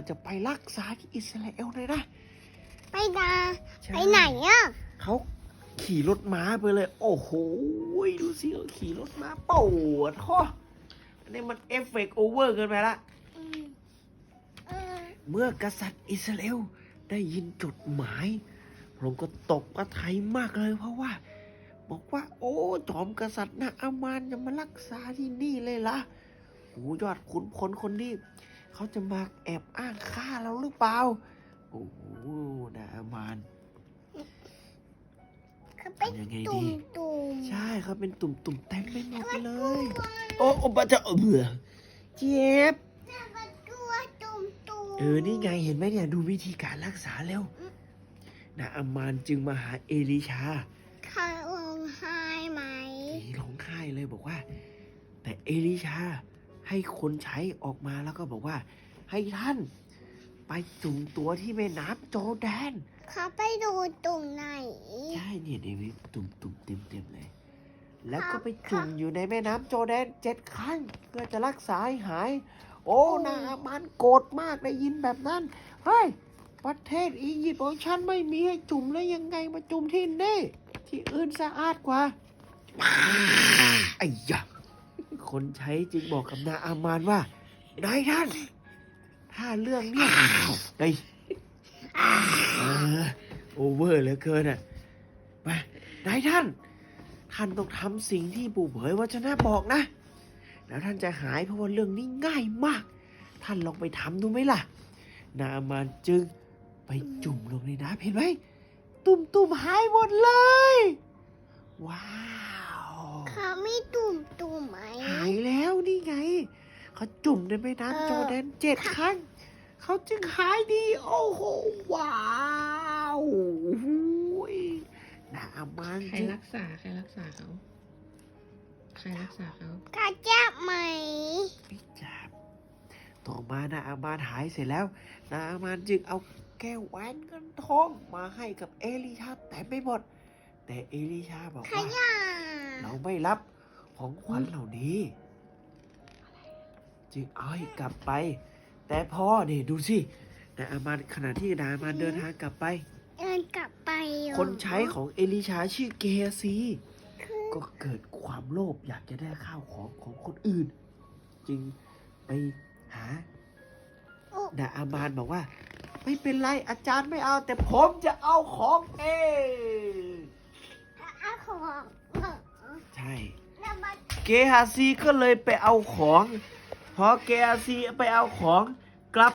านจะไปรักษาที่อิสราเอลเลยนะไปนาใช่ไปไหนอะเขาขี่รถม้าไปเลย โอ้โหดูสิเขาขี่รถม้าปวดคออันนี้มันเอฟเฟกต์โอเวอร์เกินไปละอืมเออเมื่อกษัตริย์อิสราเอลได้ยินจดหมายพระองค์ก็ตกพระทัยมากเลยเพราะว่า บอกว่า โอ้จอมกษัตริย์นะอามานจะมารักษาที่นี่เลยล่ะโอ้ยอดขุนพลคนนี้ เขาจะมาแอบอ้างฆ่าเราหรือเปล่า โอ้โหนะอามานเขาเป็นทำยังไงตุ่ดีมตุ่มใช่ครับเป็นตุ่มๆเต็มไปหมดเลย โอ้โอ้ปะจะเบื่อเจ็บแต่มันกลัวตุ่มตุ่มเออ นี่ไงเห็นไหมเนี่ย ดูวิธีการรักษาเร็วนะอามานจึงมาหาเอลิชาเขาร้องไห้ไหมนี่ร้องไห้เลยบอกว่า แต่เอลิชา ให้คนใช้ออกมาแล้วก็บอกว่า ให้ท่าน ไปจุ่มตัวที่แม่น้ำโจอร์แดน เขาไปดูตุ่มไหน ใช่เนี่ยเดวิดตุ่มตุ่มเต็มเต็มๆเลย แล้วก็ไปจุ่มอยู่ในแม่น้ำโจอร์แดนเจ็ดครั้งเพื่อจะรักษาให้หาย โอ้นาอามานโกรธมากได้ยินแบบนั้นเฮ้ยประเทศอียิปต์ของฉันไม่มีให้จุ่มแล้วยังไงมาจุ่มที่นี่ ที่อื่นสะอาดกว่าไอ้ยะ คนใช้จึงบอกกับนาอามานว่านายท่าน ถ้าเรื่องเนี้ยเฮ้ยเอโอเวอร์เหลือเกินอะไปนายท่าน ท่านต้องทำสิ่งที่ปู่เผยวจนะบอกนะ แล้วท่านจะหายเพราะว่าเรื่องนี้ง่ายมาก ท่านลองไปทำดูไหมล่ะ นาอามานจึงไปจุ่มลงในน้ำเห็นไหมตุ่มตุ่มๆหายหมดเลย ว้าว เขามีตุ่มตุ่มไหม หายแล้วนี่ไง เขาจุ่มในแม่เออน้ำจอร์แดนเจ็ดครั้ง เขาจึงหายดี โอ้โห ว้าวหูยนามานใครจึงรักษา ใครรักษาเขา ใครรักษาเขากระจับไหมไม่จับต่อมานะอามานหายเสร็จแล้ว นาอามานจึงเอาแก้วแหวนเงินทองมาให้กับเอลิชาแต่ไม่หมด แต่เอลิชาบอกขว่ายะ เราไม่รับของขวัญเหล่านี้ จึงเอาให้กลับไป แต่พ่อเนี่ยดูสินาอามานขณะที่นาอามานเดินทางกลับไป เดินกลับไปเหรอคนใช้ของเอลิชาชื่อเกซี ก็เกิดความโลภอยากจะได้ข้าวของของคนอื่น จึงไปหาโอ้ดาอามานบอกว่า ไม่เป็นไรอาจารย์ไม่เอา แต่ผมจะเอาของเอง เอาของเหรอ ใช่ เกฮาซีก็เลยไปเอาของ พอเกฮาซีไปเอาของ